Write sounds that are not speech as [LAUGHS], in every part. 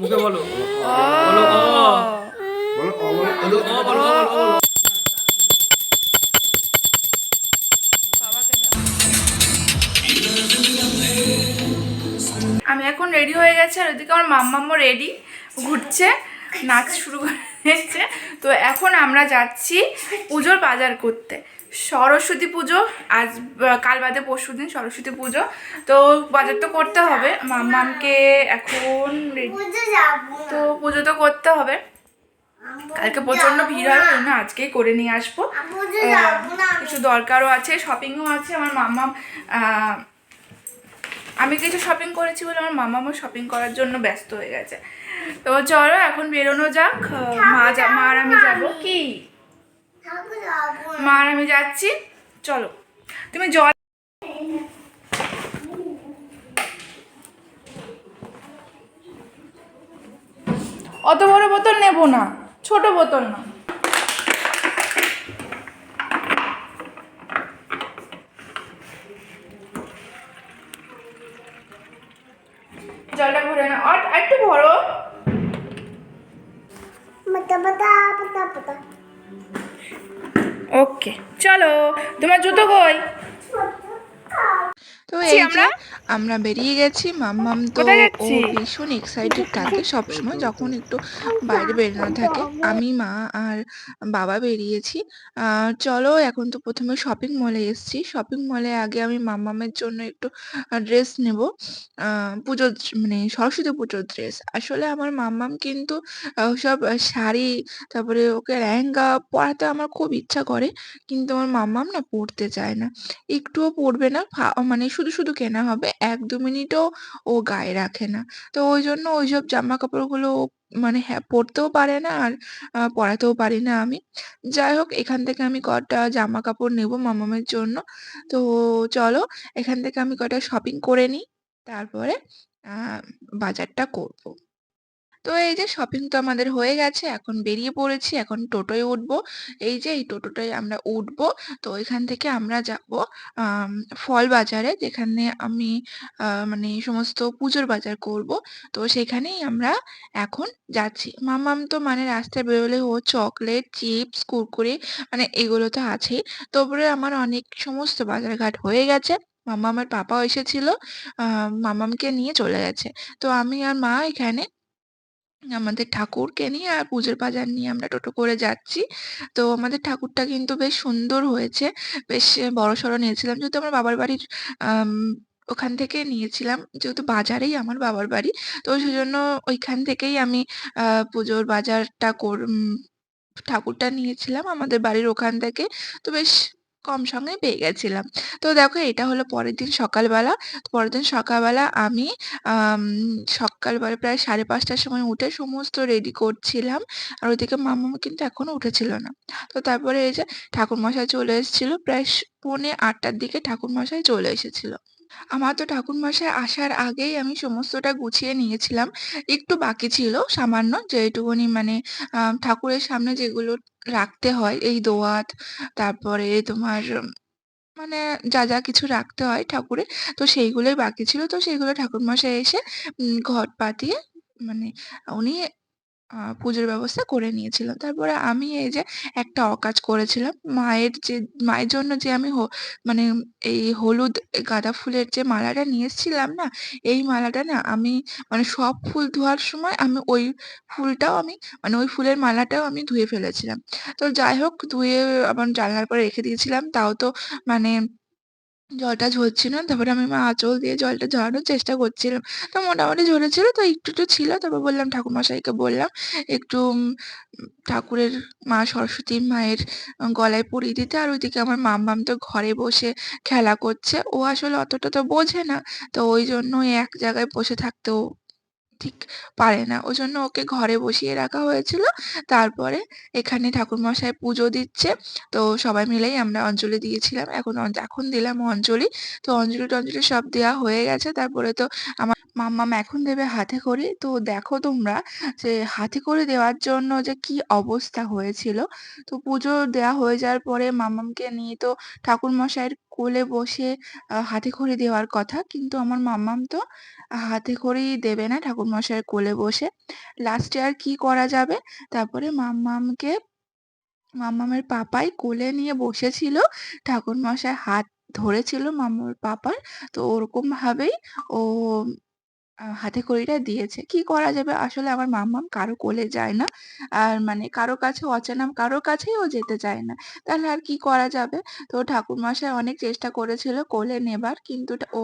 মুখে বলো। অ অ। আমি এখন রেডি হয়ে গেছে আর ওদিকে আমার মাম্মাম্মও রেডি ঘুরছে নাচ শুরু করে তো এখন আমরা যাচ্ছি পুজোর বাজার করতে। সরস্বতী পুজো আজ কাল বাদে পরশু দিন সরস্বতী পুজো। তো বাজার তো করতে হবে। মাম্মামকে এখন তো পুজো তো করতে হবে। কালকে প্রচণ্ড ভিড় হবে ওই জন্য আজকেই করে নিয়ে আসব। কিছু দরকারও আছে শপিংও আছে। আমার মাম্মা আহ, আমি কিছু শপিং করেছি বলে আমার মামামও শপিং করার জন্য ব্যস্ত হয়ে গেছে। তো চলো এখন বেরোনো যাক। মা যা মা আর আমি যাব কি। মা আর আমি যাচ্ছি। চলো। তুমি জল অত বড় বোতল নেব না, ছোট বোতল না। আমরা? বেরিয়ে গেছি। মাম্মাম তো ও ভীষণ এক্সাইটেড থাকে সবসময় যখন একটু বাইরে বেরোনো থাকে। আমি মা আর বাবা বেরিয়েছি। চলো এখন তো প্রথমে শপিং মলে এসেছি। শপিং মলে আগে আমি মাম্মামের জন্য একটু ড্রেস নেব। পুজোর মানে সরস্বতী পুজোর ড্রেস আসলে আমার মাম্মাম কিন্তু সব শাড়ি তারপরে ওকে লেহেঙ্গা পরাতে আমার খুব ইচ্ছা করে। কিন্তু আমার মাম্মাম না পরতে চায় না। একটুও পরবে না। মানে শুধু শুধু কেনা হবে। এক দু মিনিটও ও গায়ে রাখে না। তো ওই জন্য ওই সব জামা কাপড়গুলো মানে হ্যাঁ পরতেও পারে না আর পরাতেও পারি না আমি। যাই হোক, এখান থেকে আমি কটা জামা কাপড় নেব মামামের জন্য। তো চলো, এখান থেকে আমি কটা শপিং করে নিই। তারপরে বাজারটা করব। তো এই যে শপিং তো আমাদের হয়ে গেছে, এখন বেরিয়ে পড়েছি, এখন টোটোয় উঠবো। এই যে এই টোটোটায় আমরা উঠবো, তো ওইখান থেকে আমরা যাব ফল বাজারে, যেখানে আমি মানে সমস্ত পুজোর বাজার করব। তো সেখানেই আমরা এখন যাচ্ছি। মামাম তো মানে রাস্তায় বেরোলে ও চকলেট চিপস কুরকুরে মানে এগুলো তো আছেই। তারপরে আমার অনেক সমস্ত বাজারঘাট হয়ে গেছে। মামা আমার পাপাও এসেছিল মামামকে নিয়ে চলে গেছে। তো আমি আর মা এখানে আমাদের ঠাকুরকে নিয়ে আর পুজোর বাজার নিয়ে আমরা টোটো করে যাচ্ছি। তো আমাদের ঠাকুরটা কিন্তু বেশ সুন্দর হয়েছে। বেশ বড় বড়সড় নিয়েছিলাম। যেহেতু আমার বাবার বাড়ির ওখান থেকে নিয়েছিলাম। যেহেতু বাজারেই আমার বাবার বাড়ি। তো সেজন্য ওইখান থেকেই আমি পুজোর বাজারটা কর ঠাকুরটা নিয়েছিলাম আমাদের বাড়ির ওখান থেকে। তো বেশ কম সঙ্গে পেয়ে গেছিলাম। তো দেখো এটা হলো পরের দিন সকালবেলা। পরের দিন সকালবেলা আমি সকালবেলা প্রায় সাড়ে পাঁচটার সময় উঠে সমস্ত রেডি করছিলাম। আর ওইদিকে মামামা কিন্তু এখনও উঠেছিল না। তো তারপরে এই যে ঠাকুরমশাই চলে এসেছিল। প্রায় পৌনে ৮ টার দিকে ঠাকুরমশাই চলে এসেছিল। আমার তো ঠাকুরমশাই আসার আগেই আমি সমস্তটা গুছিয়ে নিয়েছিলাম। একটু বাকি ছিল সামান্য যেটুকুনি মানে ঠাকুরের সামনে যেগুলো রাখতে হয় এই দোয়াত, তারপরে তোমার মানে যা, যা কিছু রাখতে হয় ঠাকুরের তো সেইগুলোই বাকি ছিল। তো সেগুলো ঠাকুরমশাই এসে ঘট পাতিয়ে মানে উনি পুজোর ব্যবস্থা করে নিয়েছিলাম তারপরে আমি এই যে একটা অকাজ করেছিলাম। মায়ের যে মায়ের জন্য যে আমি মানে এই হলুদ গাঁদা ফুলের যে মালাটা নিয়ে না, এই মালাটা না আমি মানে সব ফুল ধোয়ার সময় আমি ওই ফুলটাও আমি মানে ওই ফুলের মালাটাও আমি ধুয়ে ফেলেছিলাম। তো যাই হোক ধুয়ে আবার জানলার পরে রেখে দিয়েছিলাম। তাও তো মানে জলটা ঝরছিল। তারপরে আমি মা আঁচল দিয়ে জলটা ঝরানোর চেষ্টা করছিলাম। তো মোটামুটি ঝরেছিল তো একটু, একটু ছিল। তারপর বললাম ঠাকুরমশাইকে বললাম একটু ঠাকুরের মা সরস্বতী মায়ের গলায় পরিয়ে দিতে। আর ওইদিকে আমার মাম মাম্মাম তো ঘরে বসে খেলা করছে। ও আসলে অতটা তো বোঝে না। তো ওই জন্য এক জায়গায় বসে থাকতেও ঠিক পারে না। ওই জন্য ওকে ঘরে বসিয়ে রাখা হয়েছিল। তারপরে এখানে ঠাকুরমশাই পুজো দিচ্ছে। তো সবাই মিলেই আমরা অঞ্জলি দিয়েছিলাম। এখন এখন দিলাম অঞ্জলি। তো অঞ্জলি-টঞ্জলি সব দেওয়া হয়ে গেছে। তারপরে তো আমার মাম্মাম এখন দেবে হাতে হাতেখড়ি। তো দেখো তোমরা যে হাতেখড়ি দেওয়ার জন্য যে কি অবস্থা হয়েছিল। তো পুজো দেওয়া হয়ে যাওয়ার পরে মাম্মামকে নিয়ে তো ঠাকুরমশাইয়ের কোলে বসে হাতে খড়ি দেওয়ার কথা। কিন্তু আমার মাম্মাম তো হাতে খড়ি দেবে না ঠাকুরমশাইয়ের কোলে বসে। লাস্টে আর কি করা যাবে? তারপরে মাম্মামকে, মাম্মামের পাপাই কোলে নিয়ে বসেছিল। ঠাকুরমশাই হাত ধরেছিল মাম্মার পাপার। তো ওরকমভাবেই ও আ হাতেখড়িটা দিয়েছে। কি করা যাবে? আসলে আমার মাম্মাম কারও কোলে যায় না। আর মানে কারও কাছে অচেনা কারও কাছেই ও যেতে চায় না। তাহলে আর কি করা যাবে? তো ঠাকুরমশাই অনেক চেষ্টা করেছিল কোলে নেবার কিন্তু ও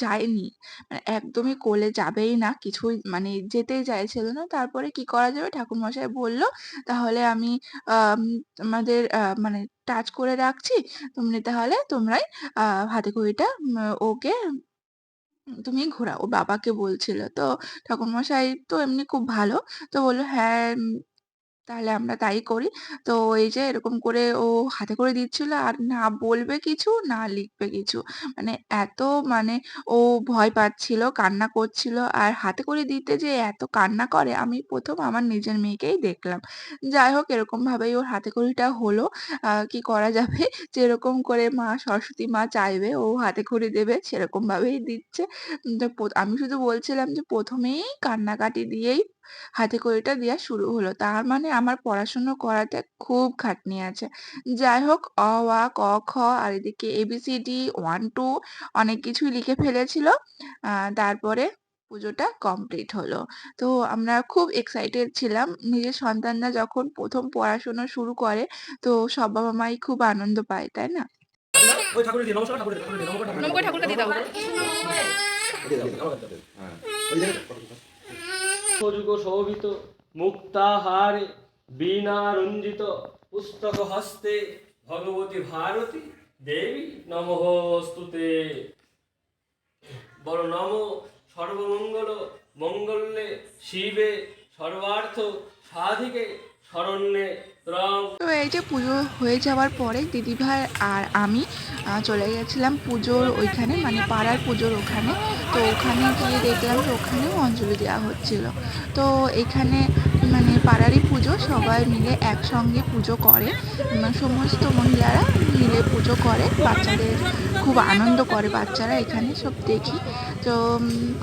যায়নি। মানে একদমই কোলে যাবেই না। কিছুই মানে যেতেই চাইছিল না। তারপরে কি করা যাবে? ঠাকুরমশাই বলল, "তাহলে আমি আম আমাদের মানে টাচ করে রাখছি। তুমি তাহলে তোমরাই আ হাতেখড়িটা উম ওকে তুমি ঘোরাও।" বাবাকে বলছিল। তো ঠাকুরমশাই তো এমনি খুব ভালো। তো বলল "হ্যাঁ, তাহলে আমরা তাই করি।" তো এই যে এরকম করে ও হাতে করে দিচ্ছিল আর না বলবে কিছু, না লিখবে কিছু। মানে এত মানে ও ভয় পাচ্ছিল, কান্না করছিল। আর হাতে করে দিতে যে এত কান্না করে আমি প্রথম আমার নিজের মেয়েকেই দেখলাম। যাই হোক এরকমভাবেই ওর হাতেখড়িটা হলো। আ কি করা যাবে? [LAUGHS] যেরকম করে মা সরস্বতী মা চাইবে ও হাতেখড়ি দেবে সেরকমভাবেই দিচ্ছে। আমি শুধু বলছিলাম যে প্রথমেই কান্নাকাটি দিয়েই হাতেখড়িটা দেওয়া শুরু হলো। তার মানে আমার পড়াশুনো করাতে খুব খাটনি আছে। যাই হোক অ, আ, ক, খ আর এদিকে এবিসিডি 1, 2 অনেক কিছুই লিখে ফেলেছিল। তারপরে পুজোটা কমপ্লিট হলো। তো আমরা খুব এক্সাইটেড ছিলাম। নিজের সন্তানরা যখন প্রথম পড়াশোনা শুরু করে তো সব বাবা-মাই খুব আনন্দ পায়, তাই না? ঠাকুরকে দিয়ে দাও। শোভিত, মুক্তাহারে বীণারঞ্জিত পুস্তক হস্তে ভগবতী ভারতী দেবী নমস্তুতে। বড় নম সর্বমঙ্গল মঙ্গলে শিবে সর্বার্থ সাধিকে শরণ্যে তো এই যে পুজো হয়ে যাওয়ার পরে দিদিভাই আর আমি চলে গেছিলাম পুজোর ওইখানে মানে পাড়ার পুজোর ওখানে। তো ওখানে গিয়ে দেখলাম যে ওখানেও অঞ্জলি দেওয়া হচ্ছিল। তো এখানে মানে পাড়ারই পুজো, সবাই মিলে একসঙ্গে পুজো করে। সমস্ত মহিলারা মিলে পুজো করে। বাচ্চাদের খুব আনন্দ করে বাচ্চারা এখানে সব দেখি। তো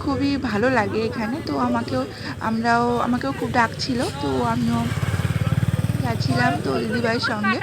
খুবই ভালো লাগে এখানে। তো আমাকেও, আমরাও, আমাকেও খুব ডাকছিল। তো আমিও গেছিলাম তো দিদিভাইয়ের সঙ্গে।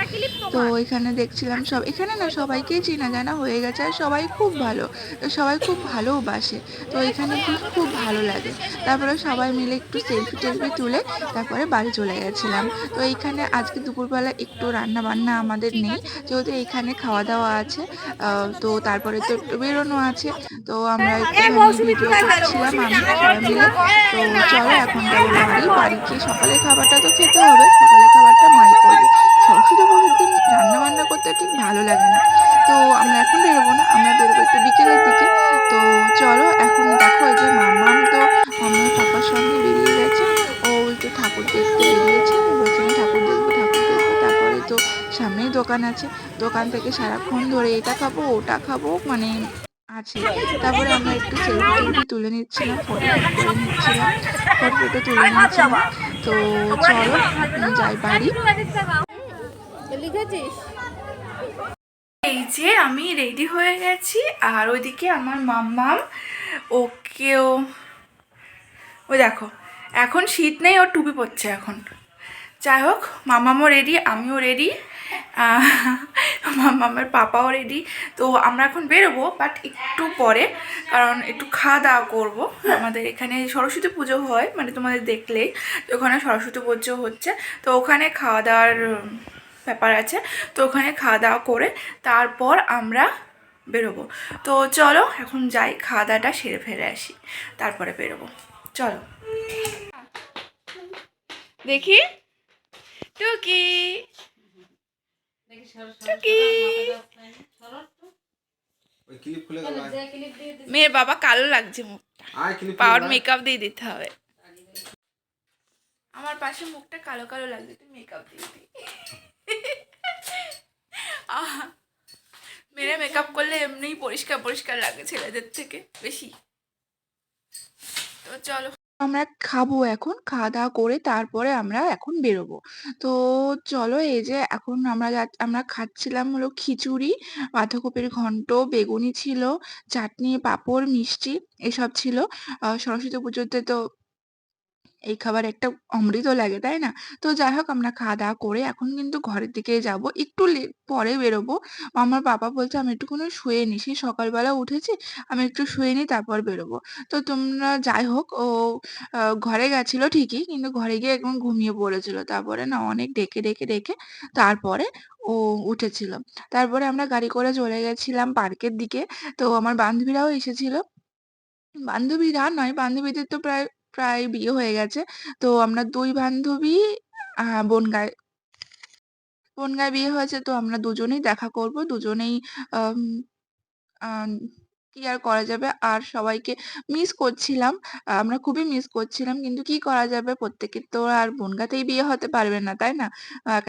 তো এখানে দেখছিলাম সব এখানে না সবাইকেই চেনা জানা হয়ে গেছে আর সবাই খুব ভালো। তো সবাই খুব ভালোওবাসে। তো এখানে খুব, খুব ভালো লাগে। তারপরে সবাই মিলে একটু সেলফি-টেলফি তুলে তারপরে বাড়ি চলে গেছিলাম। তো এইখানে আজকে দুপুরবেলা একটু রান্না-বান্না আমাদের নেই। যেহেতু এখানে খাওয়া-দাওয়া আছে। আ তো তারপরে তো একটু বেরোনো আছে। তো আমরা একটুখানি ভিডিও করছিলাম আমি সবাই মিলে। তো চলো এখন বাড়ি। বাড়ি গিয়ে সকালের খাবারটা তো খেতে হবে। সকালের খাবারটা মাই করবে। সরস্বতী পুজোর দিন রান্না-বান্না করতে ঠিক ভালো লাগে না। তো আমরা এখন বেরোবো না। আমরা বেরোবো একটু বিকেলের দিকে। তো চলো এখন দেখো যে মাম্মাম তো মাম্মামের পাপার সঙ্গে বেরিয়ে গেছে। ও একটু ঠাকুর দেখতে বেরিয়েছে। বলছে ঠাকুর দেখব, ঠাকুর দেখব। তারপরে তো সামনেই দোকান আছে। দোকান থেকে সারাক্ষণ ধরে এটা খাব, ওটা খাব মানে আছে। তারপরে আমরা একটু সেলফি-টেলফি তুলে নিচ্ছিলাম, ফটো-টটো করে নিচ্ছিলাম। ফটো-টটো তুলে নিচ্ছিলাম। তো চলো যাই বাড়ি। এই যে আমি রেডি হয়ে গেছি আর ওইদিকে আমার মাম্মাম ওকেও ও দেখো এখন শীত নেই ওর টুপি পড়ছে এখন। যাই হোক মামামও রেডি আমিও রেডি মামামের পাপাও রেডি তো আমরা এখন বেরোবো বাট একটু পরে, কারণ একটু খাওয়া দাওয়া করব। আমাদের এখানে সরস্বতী পুজো হয় মানে তোমাদের দেখলেই ওখানে সরস্বতী পুজো হচ্ছে, তো ওখানে খাওয়া দাওয়ার ব্যাপার আছে, তো ওখানে খাওয়া দাওয়া করে তারপর আমরা বেরোবো। তো চলো, এখন যাই খাওয়া দাওয়াটা সেরে ফেলে আসি, তারপরে বেরোবো। চলো। দেখি। টুকি টুকি ওই ক্লিপ খুলে গেল মেয়ের বাবা কালো লাগছে মুখ আয় ক্লিপ পাওয়ার মেকআপ দিয়ে দিতে হবে। আমার পাশে মুখটা কালো কালো লাগছে তুই মেকআপ দিয়ে দি। মেয়েরা মেকআপ করলে এমনিই পরিষ্কার পরিষ্কার লাগে ছেলেদের থেকে বেশি। তো চলো। আমরা খাব এখন। খাওয়া-দাওয়া করে তারপরে আমরা এখন বেরোবো। তো চলো এই যে এখন আমরা আমরা খাচ্ছিলাম হলো খিচুড়ি, বাঁধাকপির ঘন্ট, বেগুনি ছিল, চাটনি, পাঁপড়, মিষ্টি এসব ছিল। সরস্বতী পুজোতে তো এই খাবার একটা অমৃত লাগে, তাই না? তো যাই হোক আমরা খাওয়া-দাওয়া করে এখন কিন্তু ঘরের দিকে যাব। একটু পরে বেরোবো। আমার বাবা বলছে, "আমি একটুখানি শুয়ে নিই। সেই সকালবেলা উঠেছি, আমি একটু শুয়ে নিই তারপর বেরোবো।" তো তোমরা যাই হোক ও ঘরে গেছিল ঠিকই, কিন্তু ঘরে গিয়ে একদম ঘুমিয়ে পড়েছিল। তারপরে না অনেক ডেকে, ডেকে, ডেকে তারপরে ও উঠেছিল। তারপরে আমরা গাড়ি করে চলে গেছিলাম পার্কের দিকে। তো আমার বান্ধবীরাও এসেছিল। বান্ধবীরা নয়, বান্ধবীদের তো প্রায় প্রায় বিয়ে হয়ে গেছে। তো আমরা দুই বান্ধবী বনগাঁয় বনগাঁয় বিয়ে হয়েছে তো আমরা দুজনেই দেখা করব। দুজনেই কি আর করা যাবে? আর সবাইকে মিস করছিলাম। আমরা খুবই মিস করছিলাম। কিন্তু কি করা যাবে? প্রত্যেকের তো আর বনগাঁতেই বিয়ে হতে পারবে না, তাই না? আ এক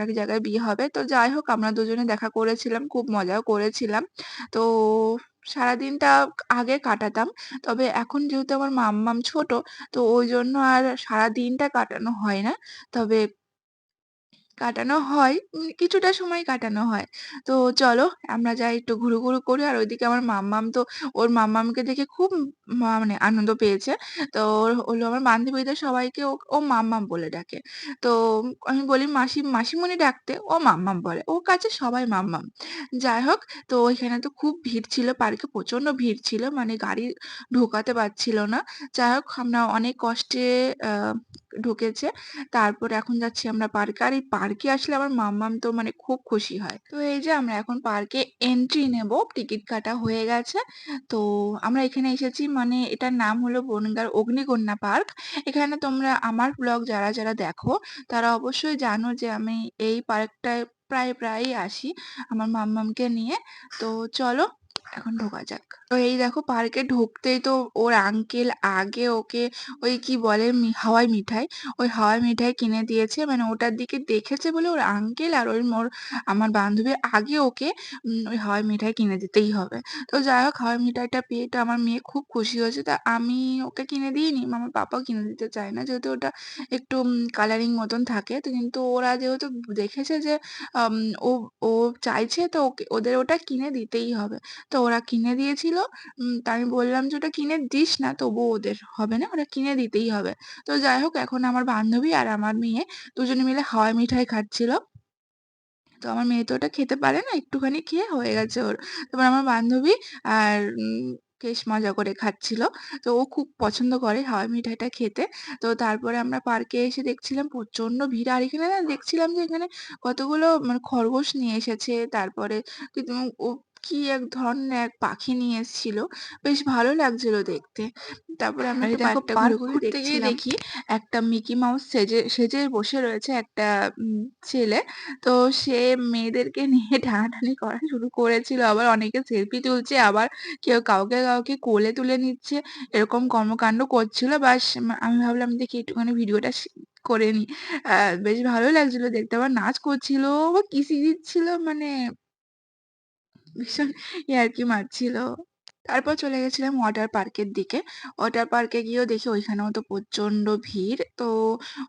এক জায়গায় বিয়ে হবে। তো যাই হোক আমরা দুজনে দেখা করেছিলাম। খুব মজাও করেছিলাম। তো সারাদিনটা আগে কাটাতাম। তবে এখন যেহেতু আমার মাম্মাম ছোট, তো ওই জন্য আর সারাদিনটা কাটানো হয় না। তবে কাটানো হয়, কিছুটা সময় কাটানো হয়। তো চলো আমরা যাই একটু ঘুরু, ঘুরু করি। আর ওইদিকে আমার মাম্মাম তো ওর মাম্মামকে দেখে খুব মানে আনন্দ পেয়েছে। তো ওর হলো আমার বান্ধবীদের সবাইকে ও ও মাম্মাম বলে ডাকে। তো আমি বলি মাসি মাসিমণি ডাকতে, ও মাম্মাম বলে। ওর কাছে সবাই মাম্মাম। যাই হোক তো ওইখানে তো খুব ভিড় ছিল, পার্কে প্রচণ্ড ভিড় ছিল। মানে গাড়ি ঢোকাতে পারছিল না। যাই হোক আমরা অনেক কষ্টে ঢুকেছে। তারপর এখন যাচ্ছি আমরা পার্কে। আর এই পার্কে আসলে আমার মাম্মাম তো মানে খুব খুশি হয়। তো এই যে আমরা এখন পার্কে এন্ট্রি নেব। টিকিট কাটা হয়ে গেছে। তো আমরা এখানে এসেছি মানে এটার নাম হলো বনগাঁর অগ্নিকন্যা পার্ক। এখানে তোমরা আমার ব্লগ যারা, যারা দেখো তারা অবশ্যই জানো যে আমি এই পার্কটায় প্রায়, প্রায়ই আসি আমার মাম্মামকে নিয়ে। তো চলো এখন ঢোকা যাক। তো এই দেখো পার্কে ঢুকতেই তো ওর আঙ্কেল আগে ওকে ওই কি বলে হাওয়াই মিঠাই, ওই হাওয়াই মিঠাই কিনে দিয়েছে। মানে ওটার দিকে দেখেছে বলে ওর আঙ্কেল আর ওই মোর আমার বান্ধবী আগে ওকে ওই হাওয়াই মিঠাই কিনে দিতেই হবে। তো যাই হোক হাওয়াই মিঠাইটা পেয়ে তো আমার মেয়ে খুব খুশি হয়েছে। তা আমি ওকে কিনে দিইনি। আমার পাপাও কিনে দিতে চায় না। যেহেতু ওটা একটু কালারিং মতন থাকে। তো কিন্তু ওরা যেহেতু দেখেছে যে ও ও চাইছে তো ওকে ওদের ওটা কিনে দিতেই হবে। তো ওরা কিনে দিয়েছিল। তা আমি বললাম যে, "ওটা কিনে দিস না, তবুও ওদের হবে না। ওটা কিনে দিতেই হবে।" তো যাই হোক এখন আমার বান্ধবী আর আমার মেয়ে দুজনে মিলে হাওয়াই মিঠাই খাচ্ছিল। তো আমার মেয়ে তো ওটা খেতে পারে না। একটুখানি খেয়ে হয়ে গেছে ওর। তারপর আমার বান্ধবী আর বেশ মজা করে খাচ্ছিল। তো ও খুব পছন্দ করে হাওয়াই মিঠাইটা খেতে। তো তারপরে আমরা পার্কে এসে দেখছিলাম প্রচণ্ড ভিড়। আর এখানে না দেখছিলাম যে এখানে কতগুলো মানে খরগোশ নিয়ে এসেছে। তারপরে ও কি এক ধরনের এক পাখি নিয়ে এসেছিল। বেশ ভালো লাগছিল দেখতে। তারপরে আমরা একটু দেখো পার্ক ঘুরে, ঘুরে ঘুরতে গিয়ে। দেখি একটা মিকি মাউস সেজে সেজে বসে রয়েছে একটা ছেলে। তো সে মেয়েদেরকে নিয়ে টানাটানি করা শুরু করেছিল। আবার অনেকে সেলফি তুলছে, আবার কেউ কাউকে, কাউকে কোলে তুলে নিচ্ছে। এরকম কর্মকাণ্ড করছিল। ব্যাস আমি ভাবলাম দেখি একটুখানি ভিডিওটা করে। আ বেশ ভালোই লাগছিল দেখতে। আবার নাচ করছিল, আবার কিসি দিচ্ছিল মানে ভীষণ ইয়ার্কি মারছিল। তারপর চলে গেছিলাম ওয়াটার পার্কের দিকে। ওয়াটার পার্কে গিয়েও দেখি ওইখানেও তো প্রচণ্ড ভিড়। তো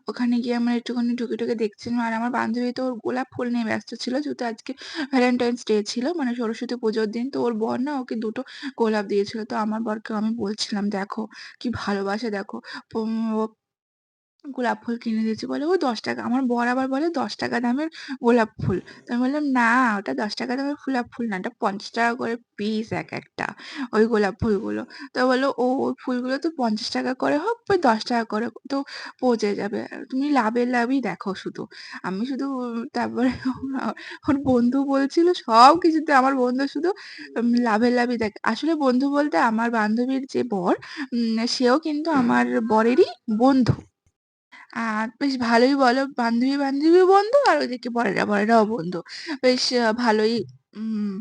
ওখানে গিয়ে আমরা একটুখানি ঢুকে, ঢুকে দেখছিলাম। আর আমার বান্ধবী তো ওর গোলাপ ফুল নিয়ে ব্যস্ত ছিল। যেহেতু আজকে ভ্যালেন্টাইনস ডে ছিল মানে সরস্বতী পুজোর দিন। তো ওর বর না ওকে দুটো গোলাপ দিয়েছিল। তো আমার বরকে আমি বলছিলাম, "দেখো কি ভালোবাসে দেখো।" গোলাপ ফুল কিনে দিয়েছি। বলে, "ও ৳১০ আমার বর আবার বলে ৳১০ দামের গোলাপ ফুল। তো আমি বললাম, "না, ওটা ৳১০ দামের গোলাপ ফুল না। ওটা ৳৫০ করে পিস এক একটা ওই গোলাপ ফুলগুলো।" তো বলল, "ও ওই ফুলগুলো তো ৳৫০ করে হোক, ওই ৳১০ করে তো পচে যাবে। তুমি লাভের লাভই দেখো শুধু।" আমি শুধু তারপরে [LAUGHS] ওর বন্ধু বলছিল সব কিছুতে আমার বন্ধু শুধু লাভের লাভই দেখে। আসলে বন্ধু বলতে আমার বান্ধবীর যে বর সেও কিন্তু আমার বরেরই বন্ধু। আর বেশ ভালোই বলো বান্ধবী, বান্ধবী বন্ধু আর ওইদিকে বরেরা, বরেরাও বন্ধু। বেশ ভালোই উম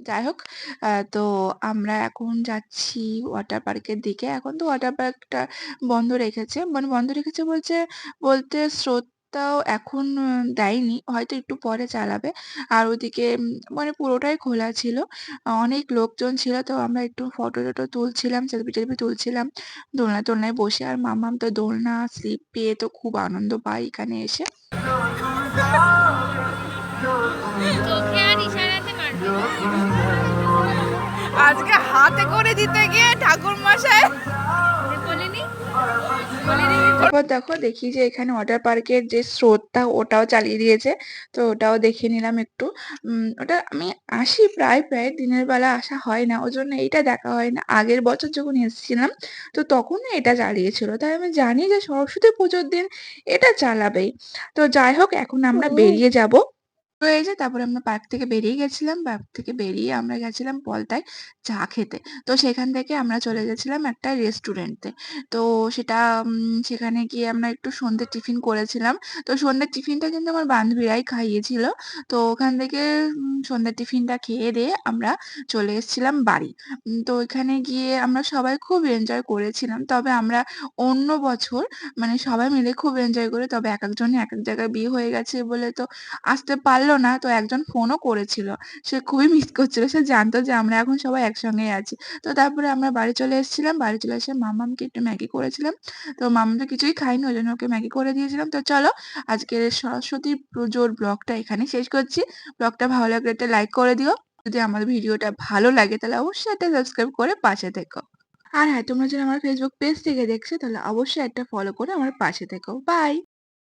যাই হোক আহ, তো আমরা এখন যাচ্ছি ওয়াটার পার্কের দিকে। এখন তো ওয়াটার পার্কটা বন্ধ রেখেছে। মানে বন্ধ রেখেছে বলছে বলতে স্রোত তাও এখন দেয়নি। হয়তো একটু পরে চালাবে। আর ওদিকে মানে পুরোটাই খোলা ছিল। অনেক লোকজন ছিল তো আমরা একটু ফটো-টটো তুলছিলাম, সেলফি-টেলফি তুলছিলাম দোলনায়-টোলনায় বসে। আর মাম্মাম তো দোলনা, স্লিপ পেয়ে তো খুব আনন্দ পায় এখানে এসে। আজকে হাতে করে দিতে গিয়ে ঠাকুর মশাই তারপর দেখো দেখি যে এখানে ওয়াটার পার্কের যে স্রোতটা ওটাও চালিয়ে দিয়েছে। তো ওটাও দেখে নিলাম একটু। উম ওটা আমি আসি প্রায়, প্রায় দিনের বেলা আসা হয় না। ওই জন্য এইটা দেখা হয় না। আগের বছর যখন এসেছিলাম তো তখনও এটা চালিয়েছিল। তাই আমি জানি যে সরস্বতী পুজোর দিন এটা চালাবেই। তো যাই হোক এখন আমরা বেরিয়ে যাব। তো এই যে তারপরে আমরা পার্ক থেকে বেরিয়ে গেছিলাম। পার্ক থেকে বেরিয়ে আমরা গেছিলাম পলতায় চা খেতে। তো সেখান থেকে আমরা চলে গেছিলাম একটা রেস্টুরেন্টে। তো সেটা সেখানে গিয়ে আমরা একটু সন্ধ্যের টিফিন করেছিলাম। তো সন্ধ্যের টিফিনটা কিন্তু আমার বান্ধবীরাই খাইয়েছিল। তো ওখান থেকে সন্ধ্যের টিফিনটা খেয়ে দিয়ে আমরা চলে এসেছিলাম বাড়ি। তো ওইখানে গিয়ে আমরা সবাই খুব এনজয় করেছিলাম। তবে আমরা অন্য বছর মানে সবাই মিলে খুব এনজয় করে, তবে এক একজনে এক এক জায়গায় বিয়ে হয়ে গেছে বলে তো আসতে পারল না। তো একজন ফোনও করেছিল। সে খুবই মিস করছিল। সে জানতো যে আমরা এখন সবাই একসঙ্গেই আছি। তো তারপরে আমরা বাড়ি চলে এসেছিলাম। বাড়ি চলে এসে মাম্মামকে একটু ম্যাগি করেছিলাম। তো মাম্মাম তো কিছুই খাইনি ওই জন্য ওকে ম্যাগি করে দিয়েছিলাম। তো চলো আজকের সরস্বতী পুজোর ব্লগটা এখানে শেষ করছি। ব্লগটা ভালো লাগলে একটা লাইক করে দিও। যদি আমার ভিডিওটা ভালো লাগে তাহলে অবশ্যই একটা সাবস্ক্রাইব করে পাশে থেকো। আর হ্যাঁ, তোমরা যারা আমার ফেসবুক পেজ থেকে দেখছ তাহলে অবশ্যই একটা ফলো করে আমার পাশে থেকো। বাই।